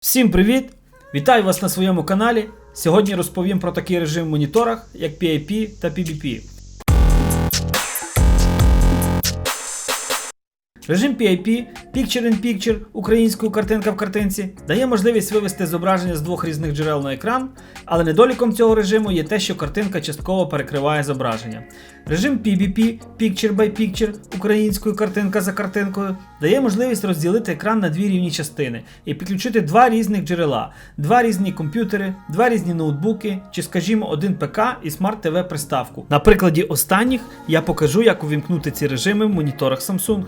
Всім привіт! Вітаю вас на своєму каналі. Сьогодні розповім про такий режим в моніторах, як PIP та PBP. Режим PIP Picture in Picture українською картинка в картинці дає можливість вивести зображення з двох різних джерел на екран, але недоліком цього режиму є те, що картинка частково перекриває зображення. Режим PBP Picture by Picture українською картинка за картинкою дає можливість розділити екран на дві рівні частини і підключити два різних джерела, два різні комп'ютери, два різні ноутбуки чи, скажімо, один ПК і смарт ТВ приставку. На прикладі останніх я покажу, як увімкнути ці режими в моніторах Samsung.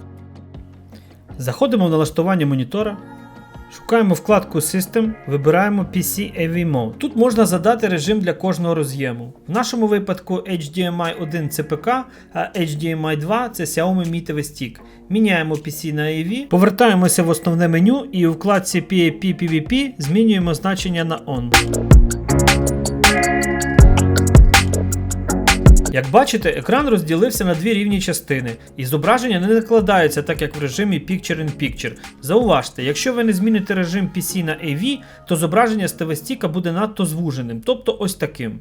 Заходимо в налаштування монітора. Шукаємо вкладку System, вибираємо PC AV Mode. Тут можна задати режим для кожного роз'єму. В нашому випадку HDMI 1 це ПК, а HDMI 2 це Xiaomi Mi TV Stick. Міняємо PC на AV, повертаємося в основне меню і у вкладці PAP PVP змінюємо значення на On. Як бачите, екран розділився на дві рівні частини, і зображення не накладається так, як в режимі Picture in Picture. Зауважте, якщо ви не зміните режим PC на AV, то зображення з TV-стіка буде надто звуженим, тобто ось таким.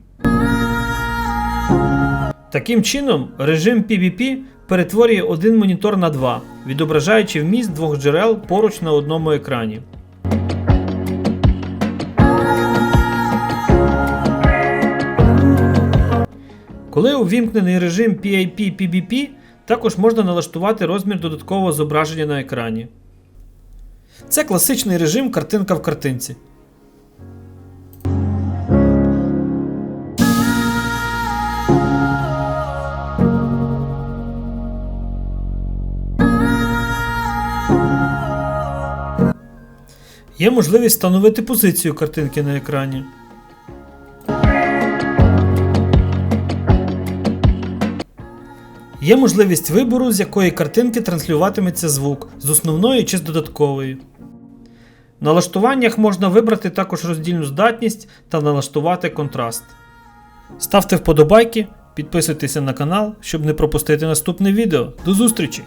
Таким чином, режим PVP перетворює один монітор на два, відображаючи вміст двох джерел поруч на одному екрані. Коли увімкнений режим PIP PBP, також можна налаштувати розмір додаткового зображення на екрані. Це класичний режим картинка в картинці. Є можливість встановити позицію картинки на екрані. Є можливість вибору, з якої картинки транслюватиметься звук, з основної чи з додаткової. Налаштуваннях можна вибрати також роздільну здатність та налаштувати контраст. Ставте вподобайки, підписуйтеся на канал, щоб не пропустити наступне відео. До зустрічі!